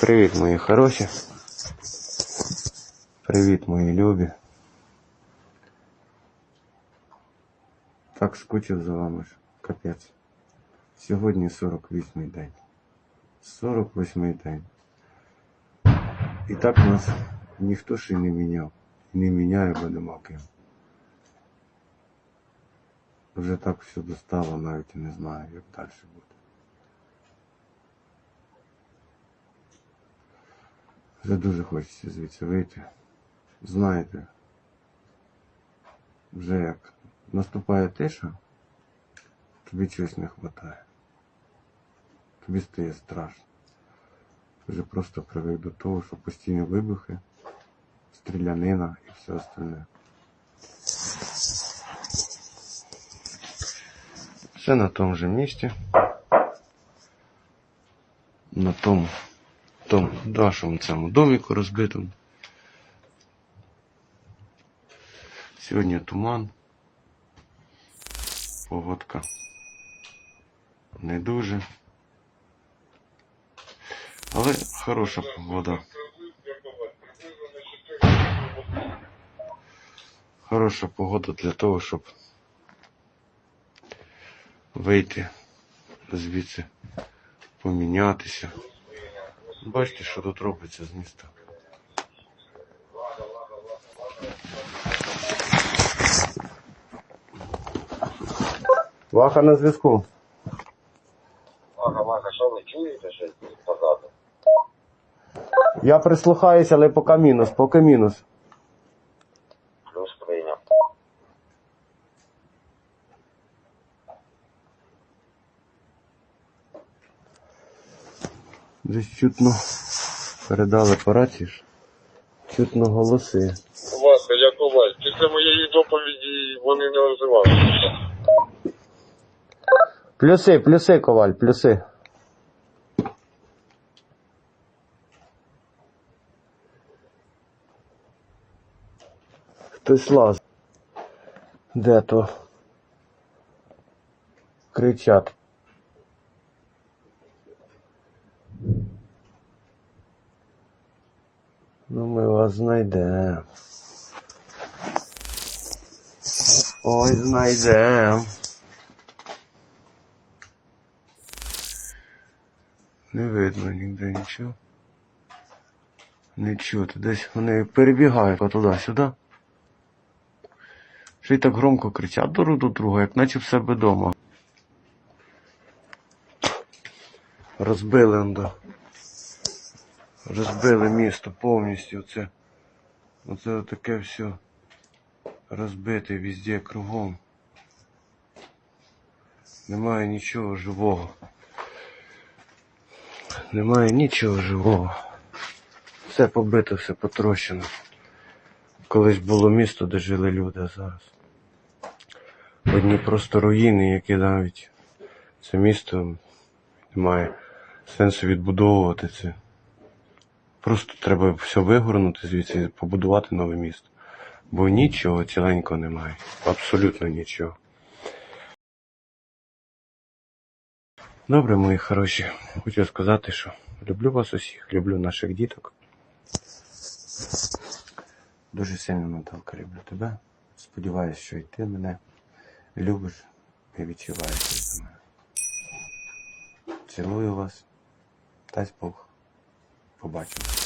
Привіт, мої хороші. Привіт, мої любі. Так скучив за вами ж. Капець. Сьогодні 48-й день. 48-й день. І так нас ніхто ще й не міняв. І не міняє, бо нема ким. Вже так все достало, навіть і не знаю, як далі буде. Вже дуже хочеться звідси вийти. Знаєте, вже як наступає тиша, тобі чогось не вистачає. Тобі стає страшно. Вже просто привик до того, що постійні вибухи, стрілянина і все остальне. Все на тому же місці. На тому, тому нашому цьому доміку розбитому. Сьогодні туман. Погодка не дуже. Але хороша погода. Хороша погода для того, щоб вийти звідси, помінятися. Бачите, що тут робиться з міста. Ваха на зв'язку. Ваха, ваха, що ви чуєте щось позаду? Я прислухаюся, але поки мінус, поки мінус. Десь чутно передали по рації. Чутно голоси. Ласка, я Коваль. Після моєї доповіді вони не оживали. Плюси, плюси, коваль, плюси. Хтось лаз. Де то? Кричать. Ну, ми вас знайдемо. Ой, знайдемо. Не видно ніде нічого. Не чути. Десь вони перебігають туди-сюди. Ще й так громко кричать друг до друга, як наче в себе вдома. Розбили он. Розбили місто повністю. Оце, оце таке все розбите везде кругом. Немає нічого живого. Немає нічого живого. Все побито, все потрощено. Колись було місто, де жили люди, а зараз. Одні просто руїни, які навіть це місто немає сенсу відбудовувати це. Просто треба все вигорнути звідси і побудувати нове місто. Бо нічого ціленького немає. Абсолютно нічого. Добре, мої хороші. Хочу сказати, що люблю вас усіх, люблю наших діток. Дуже сильно, Наталка, люблю тебе. Сподіваюсь, що і ти мене любиш і відчуваєш за мене. Цілую вас. Дасть Бог. Побачимо.